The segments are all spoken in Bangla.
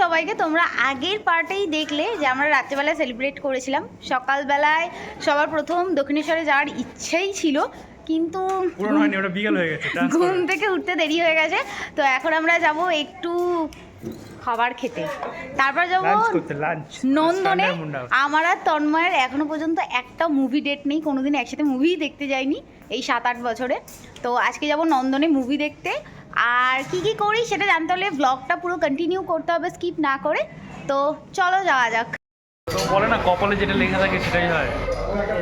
সবাইকে তোমরা আগের পার্টেই দেখলে যে আমরা রাত্রেবেলায় সেলিব্রেট করেছিলাম। সকালবেলায় সবার প্রথম দক্ষিণেশ্বরে যাওয়ার ইচ্ছেই ছিল কিন্তু বিকেল হয়ে গেছে ঘুম থেকে উঠতে দেরি হয়ে গেছে। তো এখন আমরা যাব একটু খাবার খেতে। তারপর যাব নন্দনে। আমার আর তন্ময়ের এখনও পর্যন্ত একটা মুভি ডেট নেই কোনোদিন একসাথে মুভিই দেখতে যাইনি এই সাত আট বছরে। তো আজকে যাব নন্দনে মুভি দেখতে। আর কি কি করি সেটা জানতে হলে ব্লগটা পুরো কন্টিনিউ করতে হবে স্কিপ না করে। তো চলো যাওয়া যাক। তো বলে না কপালে যেটা লেখা থাকে সেটাই হয়।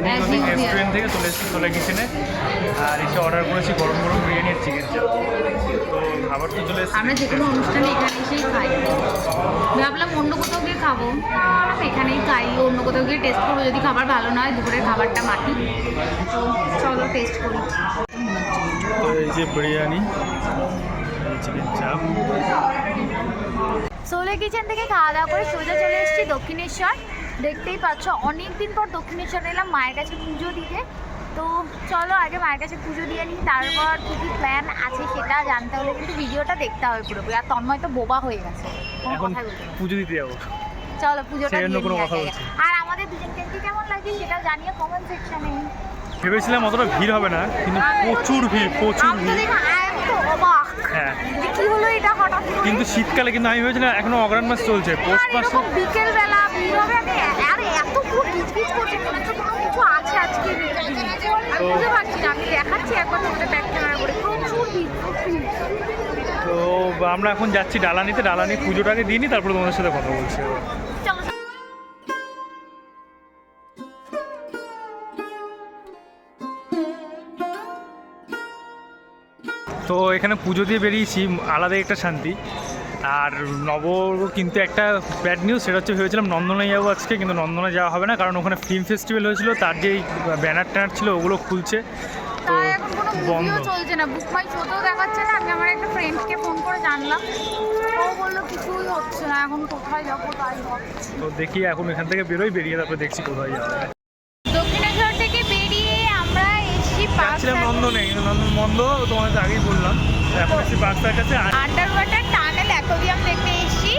রেস্টুরেন্ট থেকে চলে এসেছি চলে কিচেনে আর এসে অর্ডার করেছি গরম গরম বিরিয়ানি আর চিকেন চাপ তো খাবার তো চলে আমরা যে কোনো অনুষ্ঠানে এখানে এসেই খাই। ভাবলাম অন্য কোথাও গিয়ে খাব। এখানেই খাই অন্য কোথাও গিয়ে টেস্ট করব। যদি খাবার ভালো না হয় দুপুরের খাবারটা মাটি। তো চলো টেস্ট করি। তো এই যে বিরিয়ানি চিকেন চাপ। সোলে কিচেন থেকে খাওয়া দাওয়া করে সোজা চলে এসেছি দক্ষিণেশ্বর। দেখতেই পাচ্ছ অনেক দিন পর দক্ষিণেশ্বর এলাম মায়ের কাছে পুজো দিতে। তো চলো আগে মায়ের কাছে পুজো দিয়ে নিই তারপর কী কী প্ল্যান আছে সেটা জানতে হলে কিন্তু ভিডিওটা দেখতে হবে পুরোপুরি। আর তন্ময় তো বোবা হয়ে গেছে পুজো দিতে যাব। চলো পুজোটা। আর আমাদের দুজনকে কেমন লাগছে সেটাও জানিয়ে কমেন্ট সেকশনে ভেবেছিলাম অতটা ভিড় হবে না কিন্তু প্রচুর ভিড় প্রচুর ভিড়। হ্যাঁ? কিন্তু শীতকালে কিন্তু আমি ভেবেছিলাম এখনও অগ্রাণ মাস চলছে পৌষ মাসে বিকেল বেলা ভিড় হবে আর এত কিচকিচ করছে মনে হচ্ছে কোনো কিছু আছে আজকে তো- বুঝতে পারছি না আমি দেখাচ্ছি একবার তোমাদের ব্যাক ক্যামেরা করে। প্রচুর ভিড় তো আমরা এখন যাচ্ছি ডালানিতে ডালানি পুজোটাকে দিয়ে নিই তারপরে তোমাদের সাথে কথা বলছি। তো এখানে পুজো দিয়ে বেরিয়েছি আলাদাই একটা শান্তি। আর নব কিন্তু একটা ব্যাড নিউজ সেটা হচ্ছে ভেবেছিলাম নন্দনে যাব আজকে কিন্তু নন্দনে যাওয়া হবে না কারণ ওখানে ফিল্ম ফেস্টিভ্যাল হয়েছিল তার যেই ব্যানার ট্যানার ছিল ওগুলো খুলছে। তো বন্ধ। চলছে না। বুক মাই শোতেও দেখাচ্ছে না আমি আমার একটা ফ্রেন্ডকে ফোন করে জানলাম। ও বলল কিছুই হচ্ছে না এখন কোথায় যাব তাই তো দেখি এখন এখান থেকে বেরোই বেরিয়ে তারপরে দেখছি কোথায় যাওয়া নন্দনে কিন্তু নন্দন বন্ধ তোমাদের আগেই বললাম। এখন এসেছি বাক্সার কাছে আন্ডার ওয়াটার টানেল অ্যাকোরিয়াম দেখতে এসছি।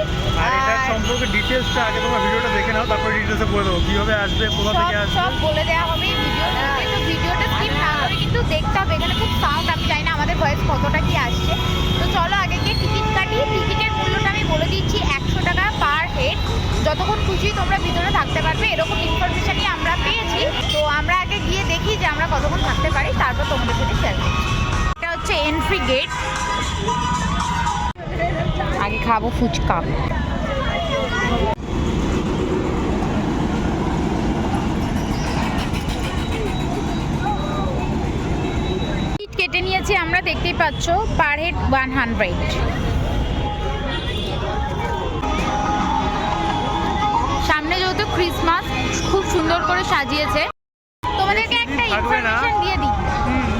আর এটার সম্পর্কে ডিটেলসটা আগে তোমরা ভিডিওটা দেখে নাও তারপরে ডিটেলসে বলে দেবো। কীভাবে আসবে কোথা থেকে আসবে? সব বলে দেওয়া হবে এই ভিডিওতে তো। ভিডিওটা স্কিপ না করে কিন্তু দেখতে হবে। এখানে খুব সাউন্ড আমি জানি না আমাদের ভয়েস কতটা কি আসছে। তো চলো আগে গিয়ে টিকিট কাটি। টিকিটের মূল্যটা আমি বলে দিচ্ছি একশো টাকা পার হেড যতক্ষণ খুশি তোমরা ভিতরে থাকতে পারবে এরকম ইনফরমেশনই আমরা পেয়েছি তো আমরা আগে গিয়ে দেখি যে আমরা কতক্ষণ থাকতে পারি? তারপর তোমাদের সাথে শেয়ার এটা হচ্ছে এন্ট্রি গেট আগে খাব ফুচকা। কেটে নিয়েছি আমরা, দেখতেই পাচ্ছ পার হেড ওয়ান হান্ড্রেড সামনে যেহেতু ক্রিসমাস খুব সুন্দর করে সাজিয়েছে। থাকবে না। দিয়ে দিই।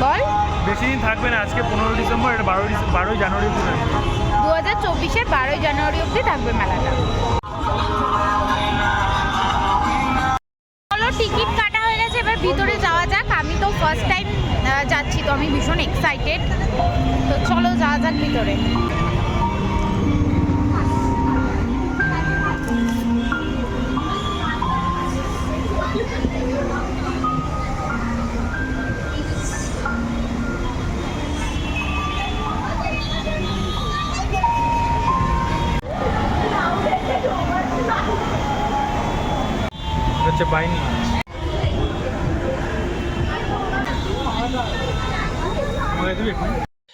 বল। বেশি দিন থাকবে না আজকে পনেরো ডিসেম্বর এটা বারোই বারোই জানুয়ারি দু হাজার চব্বিশের বারোই জানুয়ারি অবধি থাকবে মেলাটা। টিকিট কাটা হয়ে গেছে এবার ভিতরে যাওয়া যাক। আমি তো ফার্স্ট টাইম যাচ্ছি তো আমি ভীষণ এক্সাইটেড তো চলো যাওয়া যাক ভিতরে।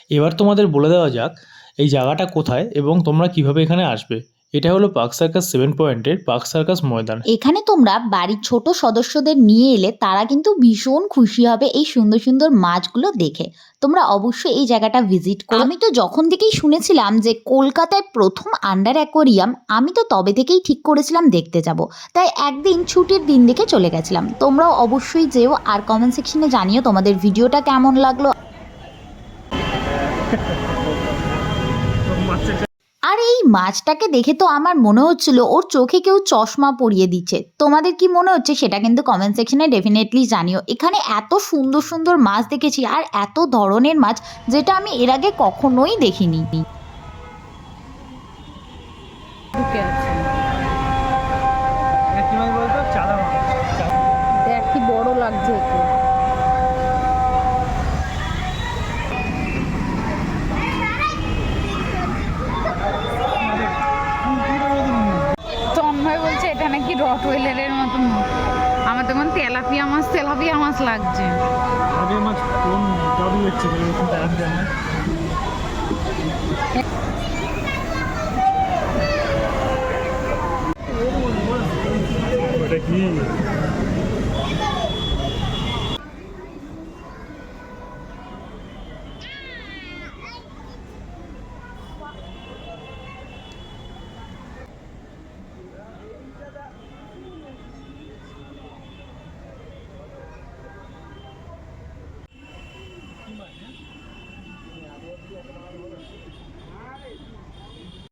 এবার তোমাদের বলে দেওয়া যাক এই জায়গাটা কোথায় এবং তোমরা কীভাবে এখানে আসবে। এটা হলো পার্ক সার্কাস সেভেন পয়েন্টের পার্ক সার্কাস ময়দান। এখানে তোমরা বাড়ির ছোট সদস্যদের নিয়ে এলে তারা কিন্তু ভীষণ খুশি হবে এই সুন্দর সুন্দর মাছগুলো দেখে। তোমরা অবশ্যই এই জায়গাটা ভিজিট করো। আমি তো যখন থেকেই শুনেছিলাম যে কলকাতায় প্রথম আন্ডার অ্যাকোরিয়াম আমি তো তবে থেকেই ঠিক করেছিলাম দেখতে যাব। তাই একদিন ছুটির দিন দেখে চলে গেছিলাম। তোমরাও অবশ্যই যেও আর কমেন্ট সেকশনে জানিও তোমাদের ভিডিওটা কেমন লাগল। আর এই মাছটাকে দেখে তো আমার মনে হচ্ছিল ওর চোখে কেউ চশমা পরিয়ে দিচ্ছে। তোমাদের কি মনে হচ্ছে? সেটা কিন্তু কমেন্ট সেকশনে ডেফিনেটলি জানিও। এখানে এত সুন্দর সুন্দর মাছ দেখেছি আর এত ধরনের মাছ যেটা আমি এর আগে কখনোই দেখিনি। দেখ বড় লাগছে আগের আমার কোন দাবি হচ্ছে এরকম দেখা যায় না। ওটা কি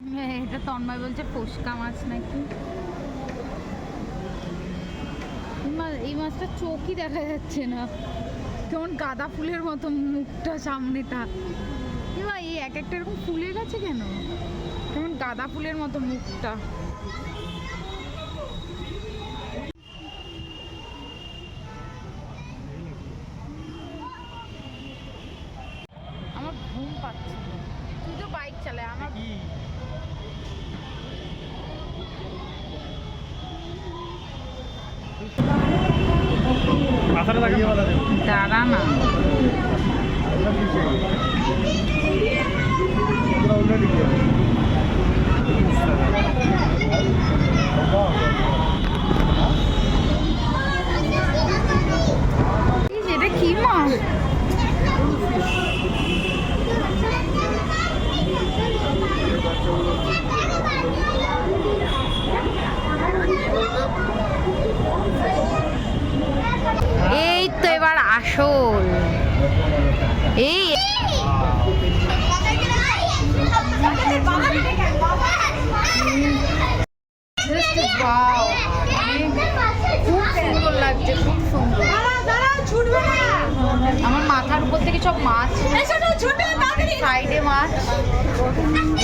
হ্যাঁ, এটা তন্ময় বলছে ফসকা মাছ নাকি? এই মাছটা চোখই দেখা যাচ্ছে না। কেমন গাঁদা ফুলের মতো মুখটা, সামনেটা। এবার এই এক একটা এরকম ফুলে গেছে কেন? কেমন গাঁদা ফুলের মতো মুখটা। দাঁড়া না ইস, এটা কি মাছ এই তো এবার আসল এই আমার মাথার উপর থেকে সব মাছ। সাইডে মাছ,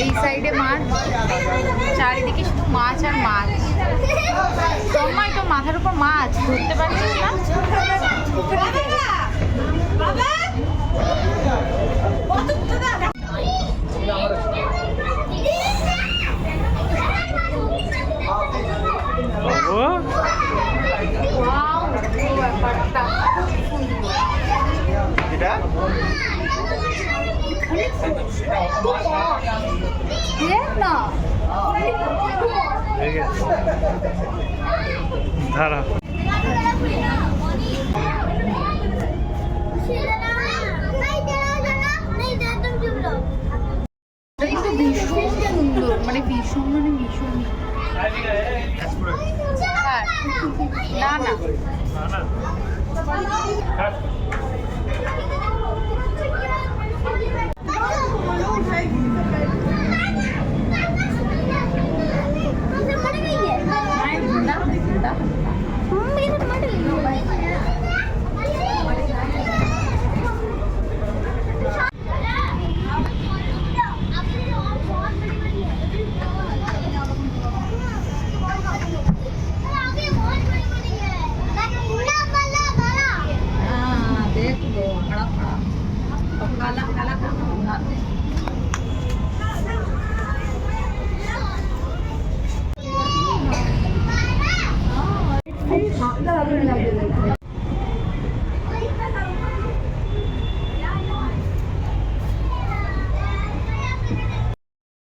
এই সাইডে মাছ, চারিদিকে শুধু মাছ আর মাছ। তোমার তো মাথার উপর মাছ, ধরতে পারছিস না? ও Wow, এই ব্যাপারটা খুব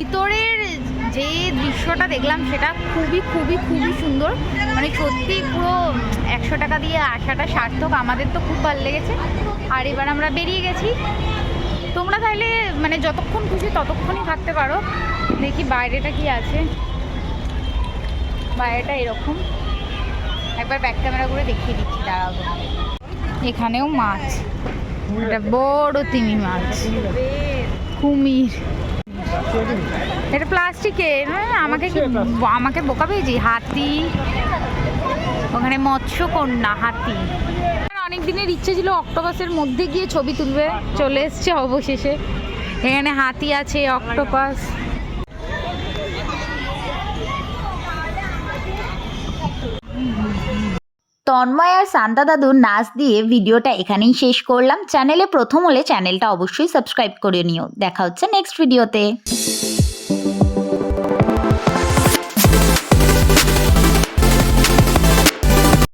ভিতরের যে দৃশ্যটা দেখলাম, সেটা খুবই খুবই খুবই সুন্দর। মানে সত্যি পুরো একশো টাকা দিয়ে আসাটা সার্থক। আমাদের তো খুব ভালো লেগেছে। আর এবার আমরা বেরিয়ে গেছি। তোমরা তাহলে মানে যতক্ষণ খুশি ততক্ষণই থাকতে পারো। দেখি বাইরেটা কি আছে। বাইরেটা এরকম। একবার ব্যাক ক্যামেরা করে দেখিয়ে দিচ্ছি দাঁড়াও। এখানেও মাছ। এটা বড় তিমি মাছ। কুমির। এটা প্লাস্টিকের আমাকে কি আমাকে বোকা পেয়েছি। হাতি ওখানে মৎস্যকন্যা হাতি। অনেক দিনের ইচ্ছে ছিল অক্টোপাসের মধ্যে গিয়ে ছবি তুলবে। চলে এসছে অবশেষে। এখানে হাতি আছে অক্টোপাস। তন্ময় আর সান্তা দাদুর নাচ দিয়ে ভিডিওটা এখানেই শেষ করলাম। চ্যানেলে প্রথম হলে চ্যানেলটা অবশ্যই সাবস্ক্রাইব করে নিও। দেখা হচ্ছে নেক্সট ভিডিওতে